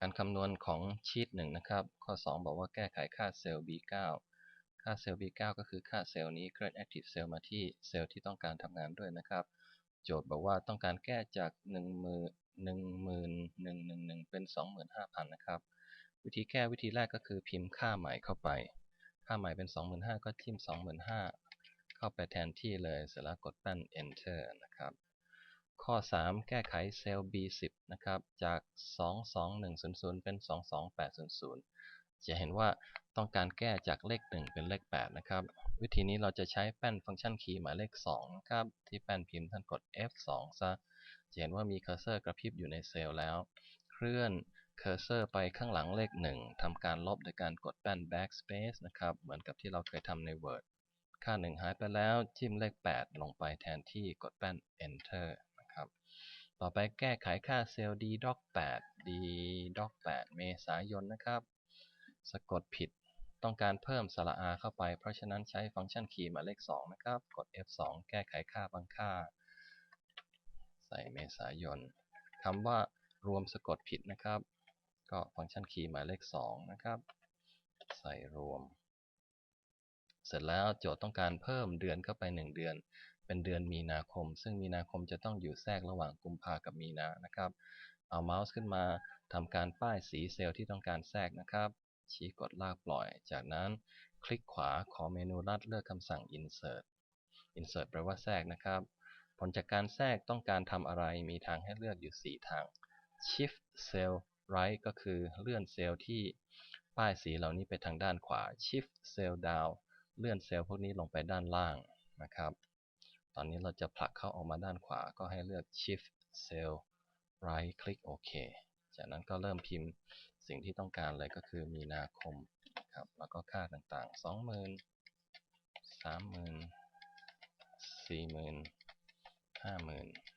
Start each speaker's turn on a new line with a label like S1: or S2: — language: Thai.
S1: การคำนวณของชีตหนึ่งนะครับ ข้อ 2 บอกว่าแก้ไขค่าเซลล์ B9 ค่าเซลล์ B9 ก็คือค่าเซลล์นี้เคลื่อน active cell มาที่เซลล์ที่ต้องการทำงานด้วยนะครับ โจทย์บอกว่าต้องการแก้จาก1 1 1 1 1 1เป็น 25,000 นะครับ วิธีแก้วิธีแรกก็คือพิมพ์ค่าใหม่เข้าไป ค่าใหม่เป็น 25,000 ก็ทิ่ม25,000 เข้าไปแทนที่เลยเสร็จแล้วกดแป้น enter นะครับ ข้อ 3 แก้ไขเซลล์ B10 นะครับ จาก 22100 เป็น 22800 จะเห็นว่าต้องการแก้จากเลข 1 เป็นเลข 8 นะครับ วิธีนี้เราจะใช้แป้นฟังก์ชันคีย์หมายเลข2นะครับ ที่แป้นพิมพ์ท่านกด F2 ซะ จะเห็นว่ามีเคอร์เซอร์กระพริบอยู่ในเซลล์แล้ว เคลื่อนเคอร์เซอร์ไปข้างหลังเลข 1ทำการลบโดยการกดแป้น backspace นะครับ เหมือนกับที่เราเคยทำใน Word ค่า 1 หายไปแล้วจิ้มเลข 8 ลงไปแทนที่กดแป้น enter นะครับ ต่อไปแก้ไขค่าเซลล์ d doc 8 d doc 8 เมษายนนะครับ สะกดผิดต้องการเพิ่มสระ r เข้าไป เพราะฉะนั้นใช้ฟังก์ชันคีย์หมายเลข 2 นะครับ กด F2 แก้ไขค่าบางค่า ใส่เมษายนคำว่ารวมสะกดผิดนะครับ ก็ฟังก์ชันคีย์หมายเลข 2 นะครับ ใส่รวม เสร็จแล้วโจทย์ต้องการเพิ่มเดือนเข้าไป 1 เดือน เป็นเดือนมีนาคม ซึ่งมีนาคมจะต้องอยู่แทรกระหว่างกุมภากับมีนานะครับ เอาเมาส์ขึ้นมาทำการป้ายสีเซลล์ที่ต้องการแทรกนะครับ ชี้กดลากปล่อย จากนั้นคลิกขวาขอเมนูลัดเลือกคำสั่ง insert insert แปลว่าแทรกนะครับ ผลจากการแทรกต้องการทำอะไรมีทางให้เลือกอยู่ 4 ทาง shift cell right ก็คือเลื่อนเซลล์ที่ป้ายสีเหล่านี้ไปทางด้านขวา shift cell down เลื่อนเซลล์พวกนี้ลงไปด้านล่างนะครับ ตอนนี้เราจะผลักเข้าออกมาด้านขวาก็ให้เลือก shift cell right คลิกโอเคจากนั้นก็เริ่มพิมพ์สิ่งที่ต้องการเลยก็คือมีนาคมครับแล้วก็ค่าต่างๆ 20,000 30,000 40,000 50,000